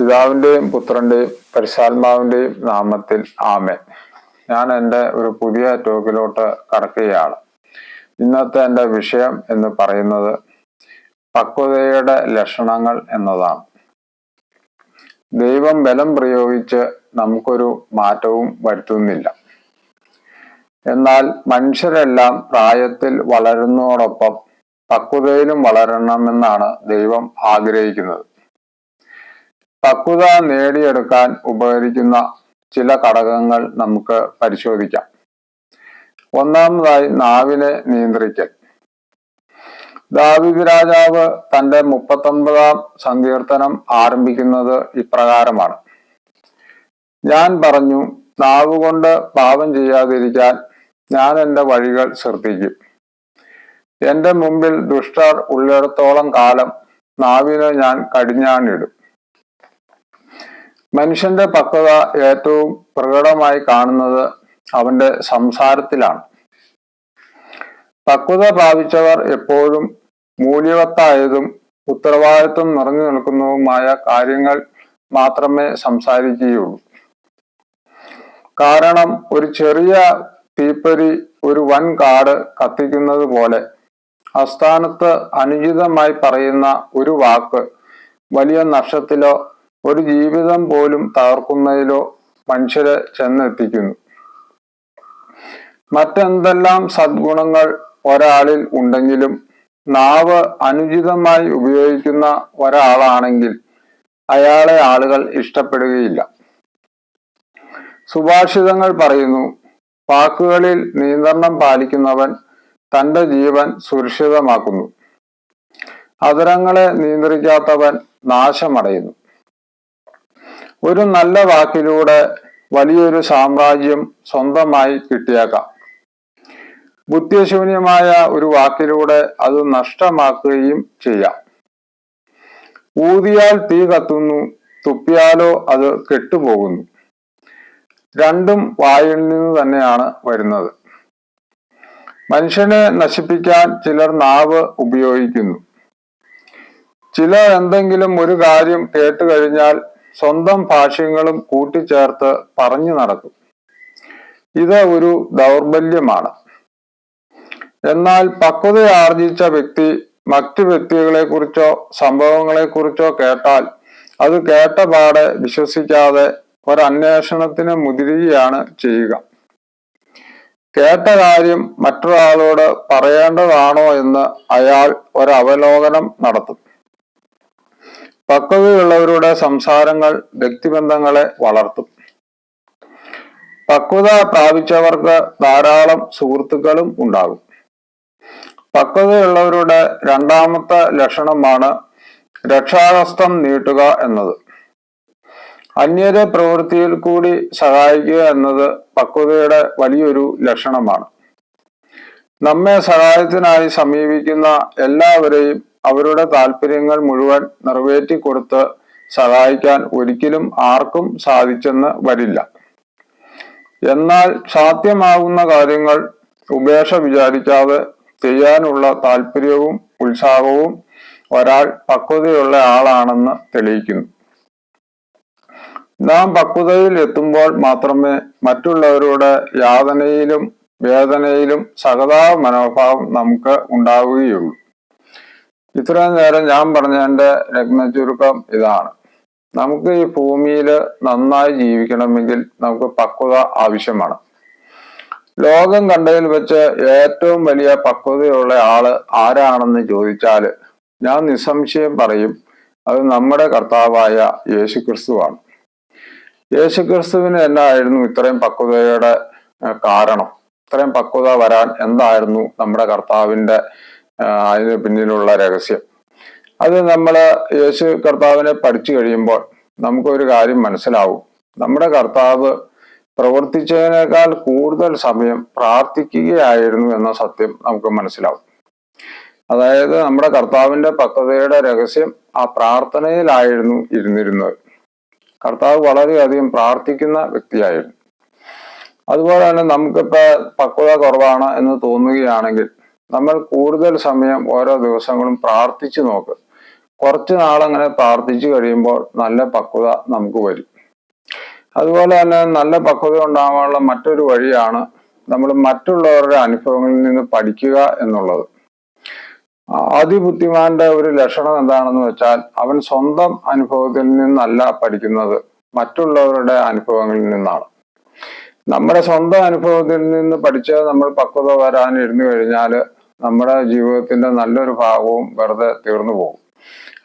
പിതാവിന്റെയും പുത്രന്റെയും പരിശാത്മാവിന്റെയും നാമത്തിൽ ആമേൻ. ഞാൻ എന്റെ ഒരു പുതിയ ടോക്കിലോട്ട് കടക്കുകയാണ്. ഇന്നത്തെ എന്റെ വിഷയം എന്ന് പറയുന്നത് പക്വതയുടെ ലക്ഷണങ്ങൾ എന്നതാണ്. ദൈവം ബലം പ്രയോഗിച്ച് നമുക്കൊരു മാറ്റവും വരുത്തുന്നില്ല. എന്നാൽ മനുഷ്യരെല്ലാം പ്രായത്തിൽ വളരുന്നതോടൊപ്പം പക്വതയിലും വളരണമെന്നാണ് ദൈവം ആഗ്രഹിക്കുന്നത്. പക്വത നേടിയെടുക്കാൻ ഉപകരിക്കുന്ന ചില ഘടകങ്ങൾ നമുക്ക് പരിശോധിക്കാം. ഒന്നാമതായി നാവിനെ നിയന്ത്രിക്കൽ. ദാവിദ് രാജാവ് തന്റെ മുപ്പത്തൊമ്പതാം സങ്കീർത്തനം ആരംഭിക്കുന്നത് ഇപ്രകാരമാണ്. ഞാൻ പറഞ്ഞു നാവുകൊണ്ട് പാപം ചെയ്യാതിരിക്കാൻ ഞാൻ എന്റെ വഴികൾ ശ്രദ്ധിക്കും. എന്റെ മുമ്പിൽ ദുഷ്ടർ ഉള്ളിടത്തോളം കാലം നാവിനെ ഞാൻ കടിഞ്ഞാണിടും. മനുഷ്യന്റെ പക്വത ഏറ്റവും പ്രകടമായി കാണുന്നത് അവന്റെ സംസാരത്തിലാണ്. പക്വത പ്രാപിച്ചവർ എപ്പോഴും മൂല്യവത്തായതും ഉത്തരവാദിത്വം നിറഞ്ഞു നിൽക്കുന്നതുമായ കാര്യങ്ങൾ മാത്രമേ സംസാരിക്കുകയുള്ളൂ. കാരണം ഒരു ചെറിയ തീപ്പൊരി ഒരു വൻ കാട് കത്തിക്കുന്നത് പോലെ അസ്ഥാനത്ത് അനുചിതമായി പറയുന്ന ഒരു വാക്ക് വലിയ നഷ്ടത്തിലോ ഒരു ജീവിതം പോലും തകർക്കുന്നതിലോ മനുഷ്യരെ ചെന്നെത്തിക്കുന്നു. മറ്റെന്തെല്ലാം സദ്ഗുണങ്ങൾ ഒരാളിൽ ഉണ്ടെങ്കിലും നാവ് അനുചിതമായി ഉപയോഗിക്കുന്ന ഒരാളാണെങ്കിൽ അയാളെ ആളുകൾ ഇഷ്ടപ്പെടുകയില്ല. സുഭാഷിതങ്ങൾ പറയുന്നു വാക്കുകളിൽ നിയന്ത്രണം പാലിക്കുന്നവൻ തന്റെ ജീവൻ സുരക്ഷിതമാക്കുന്നു. അതരങ്ങളെ നിയന്ത്രിക്കാത്തവൻ നാശമടയുന്നു. ഒരു നല്ല വാക്കിലൂടെ വലിയൊരു സാമ്രാജ്യം സ്വന്തമായി കിട്ടിയേക്കാം. ബുദ്ധിശൂന്യമായ ഒരു വാക്കിലൂടെ അത് നഷ്ടമാക്കുകയും ചെയ്യാം. ഊതിയാൽ തീ കത്തുന്നു തുപ്പിയാലോ അത് കെട്ടുപോകുന്നു. രണ്ടും വായിൽ നിന്ന് തന്നെയാണ് വരുന്നത്. മനുഷ്യനെ നശിപ്പിക്കാൻ ചിലർ നാവ് ഉപയോഗിക്കുന്നു. ചിലർ എന്തെങ്കിലും ഒരു കാര്യം കേട്ട് കഴിഞ്ഞാൽ സ്വന്തം ഭാഷ്യങ്ങളും കൂട്ടിച്ചേർത്ത് പറഞ്ഞു നടക്കും. ഇത് ഒരു ദൗർബല്യമാണ്. എന്നാൽ പക്വത ആർജിച്ച വ്യക്തി മറ്റു വ്യക്തികളെ കുറിച്ചോ സംഭവങ്ങളെ കുറിച്ചോ കേട്ടാൽ അത് കേട്ട പാടെ വിശ്വസിക്കാതെ ഒരന്വേഷണത്തിന് മുതിരുകയാണ് ചെയ്യുക. കേട്ട കാര്യം മറ്റൊരാളോട് പറയേണ്ടതാണോ എന്ന് അയാൾ ഒരവലോകനം നടത്തും. പക്വതയുള്ളവരുടെ സംസാരങ്ങൾ വ്യക്തിബന്ധങ്ങളെ വളർത്തും. പക്വത പ്രാപിച്ചവർക്ക് ധാരാളം സുഹൃത്തുക്കളും ഉണ്ടാകും. പക്വതയുള്ളവരുടെ രണ്ടാമത്തെ ലക്ഷണമാണ് രക്ഷാഹസ്തം നീട്ടുക എന്നത്. അന്യരെ പ്രവൃത്തിയിൽ കൂടി സഹായിക്കുക എന്നത് പക്വതയുടെ വലിയൊരു ലക്ഷണമാണ്. നമ്മെ സഹായത്തിനായി സമീപിക്കുന്ന എല്ലാവരെയും അവരുടെ താല്പര്യങ്ങൾ മുഴുവൻ നിറവേറ്റി കൊടുത്ത് സഹായിക്കാൻ ഒരിക്കലും ആർക്കും സാധിച്ചെന്ന് വരില്ല. എന്നാൽ സാധ്യമാകുന്ന കാര്യങ്ങൾ ഉപേക്ഷ വിചാരിക്കാതെ ചെയ്യാനുള്ള താല്പര്യവും ഉത്സാഹവും ഒരാൾ പക്വതയുള്ള ആളാണെന്ന് തെളിയിക്കുന്നു. നാം പക്വതയിൽ എത്തുമ്പോൾ മാത്രമേ മറ്റുള്ളവരുടെ യാതനയിലും വേദനയിലും സഹതാ മനോഭാവം നമുക്ക് ഉണ്ടാവുകയുള്ളൂ. ഇത്രയും നേരം ഞാൻ പറഞ്ഞ പറഞ്ഞതിന്റെ രത്നചുരുക്കം ഇതാണ്. നമുക്ക് ഈ ഭൂമിയിൽ നന്നായി ജീവിക്കണമെങ്കിൽ നമുക്ക് പക്വത ആവശ്യമാണ്. ലോകം കണ്ടതിൽ വെച്ച് ഏറ്റവും വലിയ പക്വതയുള്ള ആൾ ആരാണെന്ന് ചോദിച്ചാൽ ഞാൻ നിസ്സംശയം പറയും അത് നമ്മുടെ കർത്താവായ യേശുക്രിസ്തുവാണ്. യേശുക്രിസ്തുവിന് എന്നായിരുന്നു ഇത്രയും പക്വതയുടെ കാരണം? ഇത്രയും പക്വത വരാൻ എന്തായിരുന്നു നമ്മുടെ കർത്താവിന്റെ അതിന് പിന്നിലുള്ള രഹസ്യം. അത് നമ്മൾ യേശു കർത്താവിനെ പഠിച്ചു കഴിയുമ്പോൾ നമുക്കൊരു കാര്യം മനസ്സിലാവും. നമ്മുടെ കർത്താവ് പ്രവർത്തിച്ചതിനേക്കാൾ കൂടുതൽ സമയം പ്രാർത്ഥിക്കുകയായിരുന്നു എന്ന സത്യം നമുക്ക് മനസ്സിലാവും. അതായത് നമ്മുടെ കർത്താവിന്റെ പക്വതയുടെ രഹസ്യം ആ പ്രാർത്ഥനയിലായിരുന്നു ഇരുന്നിരുന്നത്. കർത്താവ് വളരെയധികം പ്രാർത്ഥിക്കുന്ന വ്യക്തിയായിരുന്നു. അതുപോലെ തന്നെ നമുക്കിപ്പോ പക്വത കുറവാണ് എന്ന് തോന്നുകയാണെങ്കിൽ നമ്മൾ കൂടുതൽ സമയം ഓരോ ദിവസങ്ങളും പ്രാർത്ഥിച്ചു നോക്ക്. കുറച്ച് നാളങ്ങനെ പ്രാർത്ഥിച്ചു കഴിയുമ്പോൾ നല്ല പക്വത നമുക്ക് വരും. അതുപോലെ തന്നെ നല്ല പക്വത ഉണ്ടാകാനുള്ള മറ്റൊരു വഴിയാണ് നമ്മൾ മറ്റുള്ളവരുടെ അനുഭവങ്ങളിൽ നിന്ന് പഠിക്കുക എന്നുള്ളത്. അതിബുദ്ധിമാന്റെ ഒരു ലക്ഷണം എന്താണെന്ന് വെച്ചാൽ അവൻ സ്വന്തം അനുഭവത്തിൽ നിന്നല്ല പഠിക്കുന്നത് മറ്റുള്ളവരുടെ അനുഭവങ്ങളിൽ നിന്നാണ്. നമ്മുടെ സ്വന്തം അനുഭവത്തിൽ നിന്ന് പഠിച്ച് നമ്മൾ പക്വത വരാൻ ഇരുന്നു കഴിഞ്ഞാൽ നമ്മുടെ ജീവിതത്തിന്റെ നല്ലൊരു ഭാഗവും വെറുതെ തീർന്നു പോകും.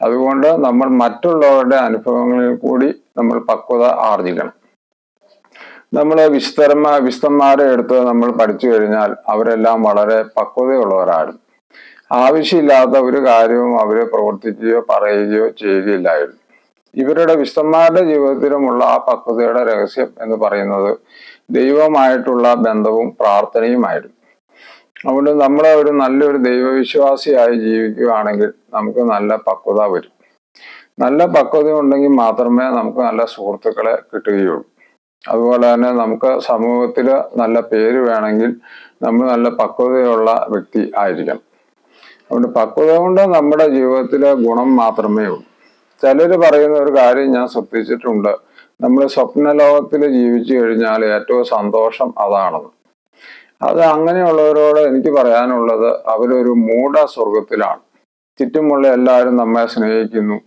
അതുകൊണ്ട് നമ്മൾ മറ്റുള്ളവരുടെ അനുഭവങ്ങളിൽ കൂടി നമ്മൾ പക്വത ആർജിക്കണം. നമ്മൾ വിസ്തരമ വിശുദ്ധന്മാരെ എടുത്ത് നമ്മൾ പഠിച്ചു കഴിഞ്ഞാൽ അവരെല്ലാം വളരെ പക്വതയുള്ളവരായിരുന്നു ആവശ്യമില്ലാത്ത ഒരു കാര്യവും അവർ പ്രവർത്തിക്കുകയോ പറയുകയോ ചെയ്യുകയില്ലായിരുന്നു. ഇവരുടെ വിശുദ്ധന്മാരുടെ ജീവിതത്തിലുമുള്ള ആ പക്വതയുടെ രഹസ്യം എന്ന് പറയുന്നത് ദൈവമായിട്ടുള്ള ബന്ധവും പ്രാർത്ഥനയുമായിരുന്നു. അതുകൊണ്ട് നമ്മൾ ഒരു നല്ലൊരു ദൈവവിശ്വാസിയായി ജീവിക്കുകയാണെങ്കിൽ നമുക്ക് നല്ല പക്വത വരും. നല്ല പക്വത ഉണ്ടെങ്കിൽ മാത്രമേ നമുക്ക് നല്ല സുഹൃത്തുക്കളെ കിട്ടുകയുള്ളൂ. അതുപോലെ തന്നെ നമുക്ക് സമൂഹത്തിൽ നല്ല പേര് വേണമെങ്കിൽ നമ്മൾ നല്ല പക്വതയുള്ള വ്യക്തി ആയിരിക്കണം. അതുകൊണ്ട് പക്വത കൊണ്ട് നമ്മുടെ ജീവിതത്തിലെ ഗുണം മാത്രമേ ഉള്ളൂ. ചിലർ പറയുന്ന ഒരു കാര്യം ഞാൻ ശ്രദ്ധിച്ചിട്ടുണ്ട്. നമ്മൾ സ്വപ്ന ലോകത്തിൽ ജീവിച്ചു കഴിഞ്ഞാൽ ഏറ്റവും സന്തോഷം അതാണെന്ന് അത് അങ്ങനെയുള്ളവരോട് എനിക്ക് പറയാനുള്ളത് അവരൊരു മൂഢ സ്വർഗത്തിലാണ് ചുറ്റുമുള്ള എല്ലാവരും നമ്മെ സ്നേഹിക്കുന്നു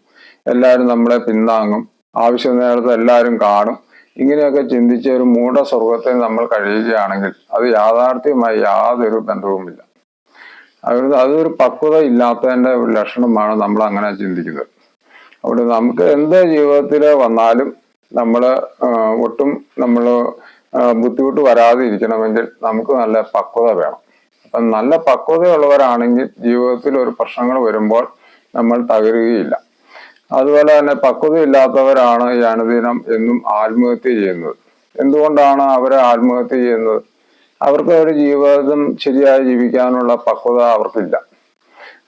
എല്ലാവരും നമ്മളെ പിന്താങ്ങും ആവശ്യ നേരത്തെ എല്ലാവരും കാണും. ഇങ്ങനെയൊക്കെ ചിന്തിച്ച ഒരു മൂഢ സ്വർഗത്തിൽ നമ്മൾ കഴിയുകയാണെങ്കിൽ അത് യാഥാർത്ഥ്യമായി യാതൊരു ബന്ധവുമില്ല. അവർ അതൊരു പക്വത ഇല്ലാത്തതിന്റെ ഒരു ലക്ഷണമാണ് നമ്മൾ അങ്ങനെ ചിന്തിക്കുന്നത്. അവിടെ നമുക്ക് എന്ത് ജീവിതത്തിൽ വന്നാലും നമ്മൾ ഒട്ടും നമ്മൾ ബുദ്ധിമുട്ട് വരാതെ ഇരിക്കണമെങ്കിൽ നമുക്ക് നല്ല പക്വത വേണം. അപ്പം നല്ല പക്വതയുള്ളവരാണെങ്കിൽ ജീവിതത്തിൽ ഒരു പ്രശ്നങ്ങൾ വരുമ്പോൾ നമ്മൾ തകരുകയില്ല. അതുപോലെ തന്നെ പക്വതയില്ലാത്തവരാണ് ഈ അനുദിനം എന്നും ആത്മഹത്യ ചെയ്യുന്നത്. എന്തുകൊണ്ടാണ് അവർ ആത്മഹത്യ ചെയ്യുന്നത്? അവർക്ക് ഒരു ജീവിതം ശരിയായി ജീവിക്കാനുള്ള പക്വത അവർക്കില്ല.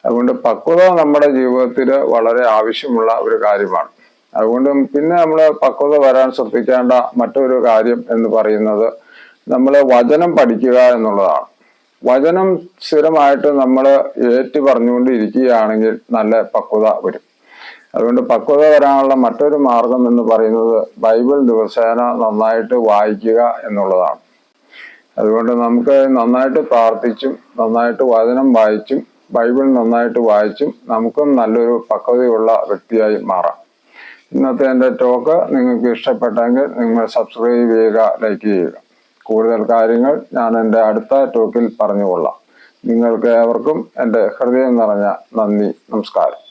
അതുകൊണ്ട് പക്വത നമ്മുടെ ജീവിതത്തിൽ വളരെ ആവശ്യമുള്ള ഒരു കാര്യമാണ്. അതുകൊണ്ട് പിന്നെ നമ്മൾ പക്വത വരാൻ ശ്രദ്ധിക്കേണ്ട മറ്റൊരു കാര്യം എന്ന് പറയുന്നത് നമ്മൾ വചനം പഠിക്കുക എന്നുള്ളതാണ്. വചനം സ്ഥിരമായിട്ട് നമ്മൾ ഏറ്റു പറഞ്ഞുകൊണ്ടിരിക്കുകയാണെങ്കിൽ നല്ല പക്വത വരും. അതുകൊണ്ട് പക്വത വരാനുള്ള മറ്റൊരു മാർഗം എന്ന് പറയുന്നത് ബൈബിൾ ദിവസേന നന്നായിട്ട് വായിക്കുക എന്നുള്ളതാണ്. അതുകൊണ്ട് നമുക്ക് നന്നായിട്ട് പ്രാർത്ഥിച്ചും നന്നായിട്ട് വചനം വായിച്ചും ബൈബിൾ നന്നായിട്ട് വായിച്ചും നമുക്കും നല്ലൊരു പക്വതയുള്ള വ്യക്തിയായി മാറാം. ഇന്നത്തെ എന്റെ ടോക്ക് നിങ്ങൾക്ക് ഇഷ്ടപ്പെട്ടെങ്കിൽ നിങ്ങൾ സബ്സ്ക്രൈബ് ചെയ്യുക ലൈക്ക് ചെയ്യുക. കൂടുതൽ കാര്യങ്ങൾ ഞാൻ എന്റെ അടുത്ത ടോക്കിൽ പറഞ്ഞുകൊള്ളാം. നിങ്ങൾക്ക് ഏവർക്കും എന്റെ ഹൃദയം നിറഞ്ഞ നന്ദി നമസ്കാരം.